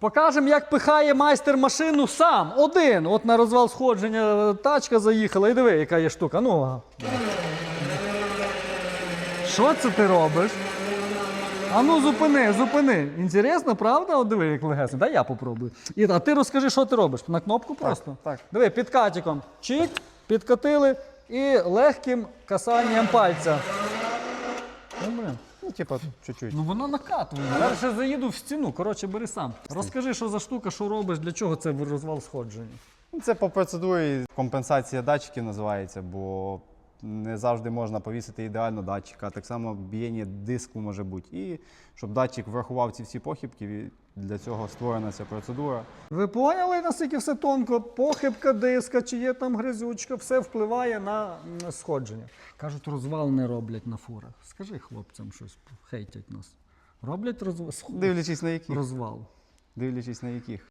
Покажемо, як пихає майстер машину сам, один. От на розвал сходження е, тачка заїхала. І диви, яка є штука. Ну. Що це ти робиш? А ну зупини, зупини. Інтересно, правда? От диви, як легесенько. Дай я попробую. І, а ти розкажи, що ти робиш? На кнопку просто? так. Диви, під катіком. Чик, підкатили і легким касанням пальця. Ну, блин. Ну, типа, чуть-чуть. Ну воно накатує. Я ще заїду в стіну. Коротше, бери сам. Розкажи, що за штука, що робиш, для чого це розвал сходження. Ну, Це по процедурі компенсація датчиків називається, бо не завжди можна повісити ідеально датчика. Так само бієння диску може бути. І щоб датчик врахував ці всі похибки, і для цього створена ця процедура. Ви поняли, наскільки все тонко? Похибка диска, чи є там грязючка, все впливає на сходження. Кажуть, розвал не роблять на фурах. Скажи хлопцям щось, хейтять нас. Роблять розвал? Дивлячись на яких. розвал. Дивлячись на яких.